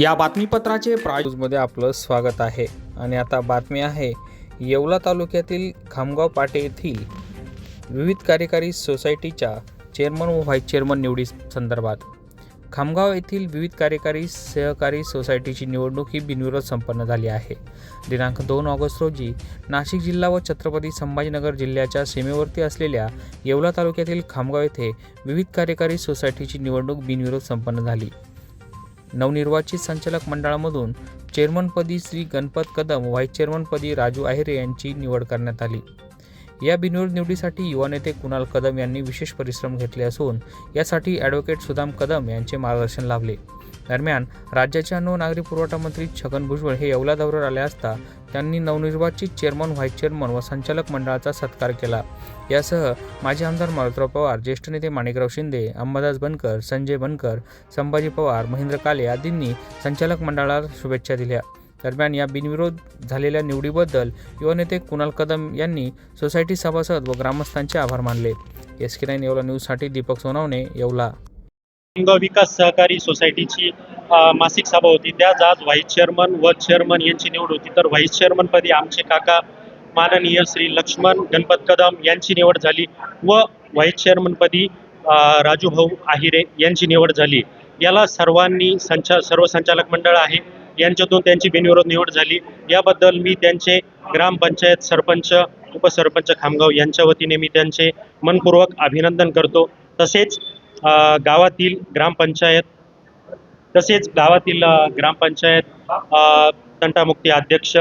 या बातमीपत्राचे मध्ये आपलं स्वागत आहे. आणि आता बातमी आहे येवला तालुक्यातील खामगाव पाटे येथील विविध कार्यकारी सोसायटीच्या चेअरमन व व्हाईस चेअरमन निवडी संदर्भात. खामगाव येथील विविध कार्यकारी सहकारी सोसायटीची निवडणूक ही बिनविरोध संपन्न झाली आहे. दिनांक दोन ऑगस्ट रोजी नाशिक जिल्हा व छत्रपती संभाजीनगर जिल्ह्याच्या सीमेवरती असलेल्या येवला तालुक्यातील खामगाव येथे विविध कार्यकारी सोसायटीची निवडणूक बिनविरोध संपन्न झाली. नवनिर्वाचित संचालक मंडळामधून चेअरमनपदी श्री गणपत कदम व्हाईस चेअरमनपदी राजू आहेरे यांची निवड करण्यात आली. या बिनविरोध निवडीसाठी युवा नेते कुणाल कदम यांनी विशेष परिश्रम घेतले असून यासाठी ॲडव्होकेट सुदाम कदम यांचे मार्गदर्शन लाभले. दरम्यान राज्याचे अन्न नागरी पुरवठा मंत्री छगन भुजबळ हे येवला दौऱ्यावर आले असता त्यांनी नवनिर्वाचित चेअरमन व्हाईस चेअरमन व संचालक मंडळाचा सत्कार केला. यासह माजी आमदार मारुतराव पवार ज्येष्ठ नेते माणिकराव शिंदे अंबादास बनकर संजय बनकर संभाजी पवार महेंद्र काले आदींनी संचालक मंडळाला शुभेच्छा दिल्या. दरम्यान या बिनविरोध झालेल्या निवडीबद्दल युवा नेते कुणाल कदम यांनी सोसायटी सभासद व ग्रामस्थांचे आभार मानले. एस के नाईन येवला न्यूजसाठी दीपक सोनवणे येवला. खामगाव विकास सहकारी सोसायटीची मासिक सभा होती. त्याच आज व्हाईस चेअरमन व चेअरमन यांची निवड होती. तर व्हाईस चेअरमनपदी आमचे काका माननीय श्री लक्ष्मण गणपत कदम यांची निवड झाली व व्हाईस चेअरमनपदी राजू राजूभाऊ आहिरे यांची निवड झाली. याला सर्वांनी संचा सर्व संचालक मंडळ आहे. यांच्यातून त्यांची बिनविरोध निवड झाली. याबद्दल मी त्यांचे ग्रामपंचायत सरपंच उपसरपंच खामगाव यांच्या वतीने मी त्यांचे मनपूर्वक अभिनंदन करतो. तसेच गावातील ग्रामपंचायत तसेच गावातील ग्रामपंचायत तंटामुक्ती अध्यक्ष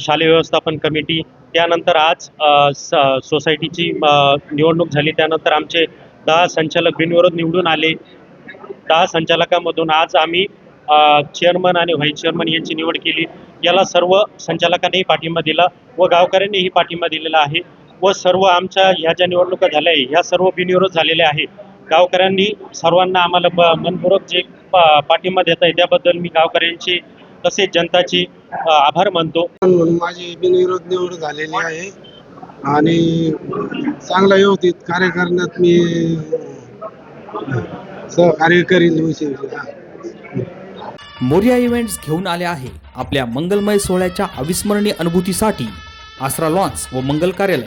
शालेय व्यवस्थापन कमिटी त्यानंतर आज स- सोसायटीची निवडणूक झाली. त्यानंतर आमचे दहा संचालक बिनविरोध निवडून आले. दहा संचालकामधून आज आम्ही चेअरमन आणि व्हाईस चेअरमन यांची निवड केली. याला सर्व संचालकांनीही पाठिंबा दिला व गावकऱ्यांनीही पाठिंबा दिलेला आहे व सर्व आमच्या ह्या ज्या निवडणुका झाल्या आहे ह्या सर्व बिनविरोध झालेल्या आहे गावकऱ्यांनी सर्वांना आम्हाला ब- मनपूर्वक जे पाठिंबा देत आहे त्याबद्दल मी गावकऱ्यांची तसेच जनताची आभार मानतो. म्हणून माझी बिनविरोध निवड झालेली आहे. आणि चांगला व्यवस्थित कार्य करण्यात मी सहकार्य करील विषयी मोरिया इव्हेंट्स घेऊन आले आहे आपल्या मंगलमय सोहळ्याच्या अविस्मरणीय अनुभूतीसाठी आसरा लॉन्स व मंगल कार्यालय.